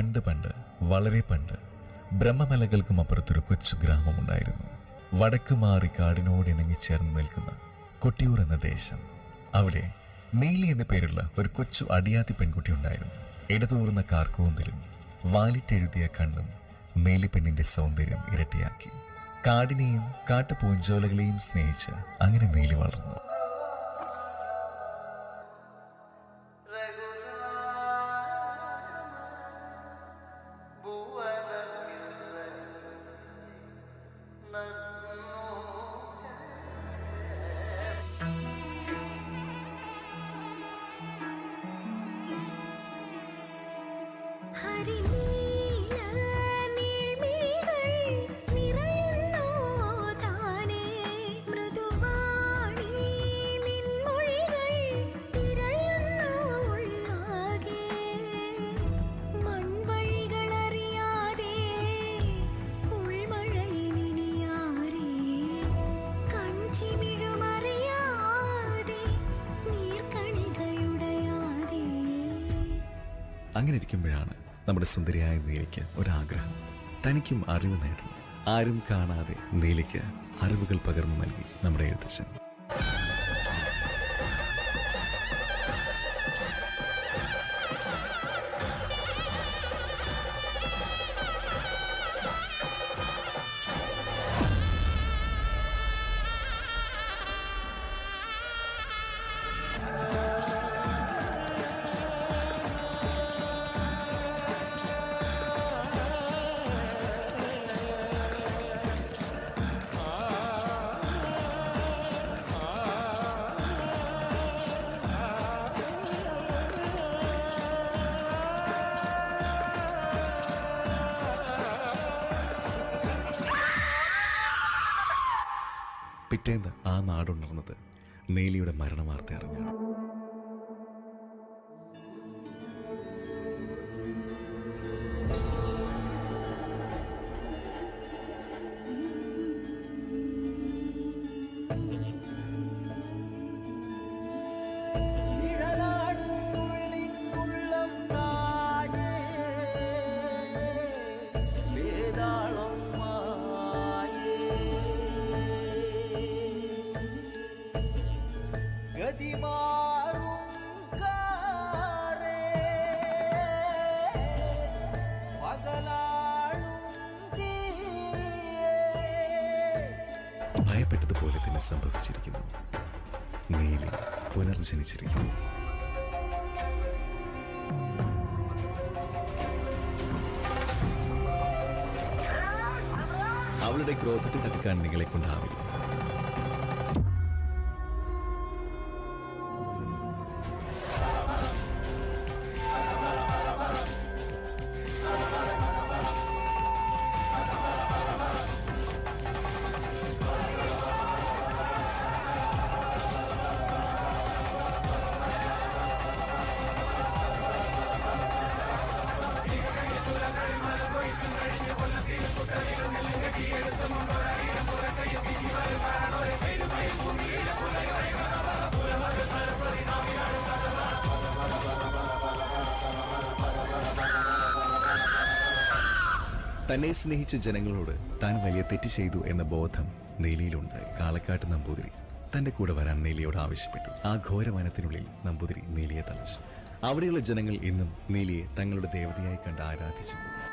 പണ്ട് പണ്ട് വളരെ പണ്ട് ബ്രഹ്മമലകൾക്കും അപ്പുറത്തൊരു കൊച്ചു ഗ്രാമമുണ്ടായിരുന്നു വടക്ക് മാറി കാടിനോട് ഇണങ്ങി ചേർന്ന് നിൽക്കുന്ന കൊട്ടിയൂർ എന്ന ദേശം. അവിടെ നീലി എന്ന പേരുള്ള ഒരു കൊച്ചു അടിയാത്തി പെൺകുട്ടി ഉണ്ടായിരുന്നു. ഇടതൂർന്ന കാർക്കൂന്തലും വാലിട്ടെഴുതിയ കണ്ണും നീലി പെണ്ണിന്റെ സൗന്ദര്യം ഇരട്ടിയാക്കി. കാടിനെയും കാട്ടുപൂഞ്ചോലകളെയും സ്നേഹിച്ച് അങ്ങനെ നീലി വളർന്നു. അങ്ങനെ ഇരിക്കുമ്പോഴാണ് നമ്മുടെ സുന്ദരിയായ നീലയ്ക്ക് ഒരാഗ്രഹം. തനിക്കും അറിവ് നേടണം. ആരും കാണാതെ നീലയ്ക്ക് അറിവുകൾ പകർന്നു നൽകി നമ്മുടെ എഴുത്തച്ഛൻ. പിറ്റേന്ന് ആ നാടുണർന്നത് നീലിയുടെ മരണവാർത്ത അറിഞ്ഞാണ്. ഗതിമാറും കാറേ പകലാളും ഭയപ്പെട്ടതുപോലെ തന്നെ സംഭവിച്ചിരിക്കുന്നു. നീലി പുനർജനിച്ചിരിക്കുന്നു. അവളുടെ ക്രോധത്തെ തടുക്കാൻ നിങ്ങളെ കൊണ്ടാവില്ല. തന്നെ സ്നേഹിച്ച ജനങ്ങളോട് താൻ വലിയ തെറ്റ് ചെയ്തു എന്ന ബോധം നീലിയിലുണ്ട് കാളക്കാട്ട് നമ്പൂതിരി. തന്റെ കൂടെ വരാൻ നീലിയോട് ആവശ്യപ്പെട്ടു. ആ ഘോരവനത്തിനുള്ളിൽ നമ്പൂതിരി നീലിയെ തളച്ചു. അവിടെയുള്ള ജനങ്ങൾ ഇന്നും നീലിയെ തങ്ങളുടെ ദേവതയായി കണ്ട് ആരാധിച്ചു പോകും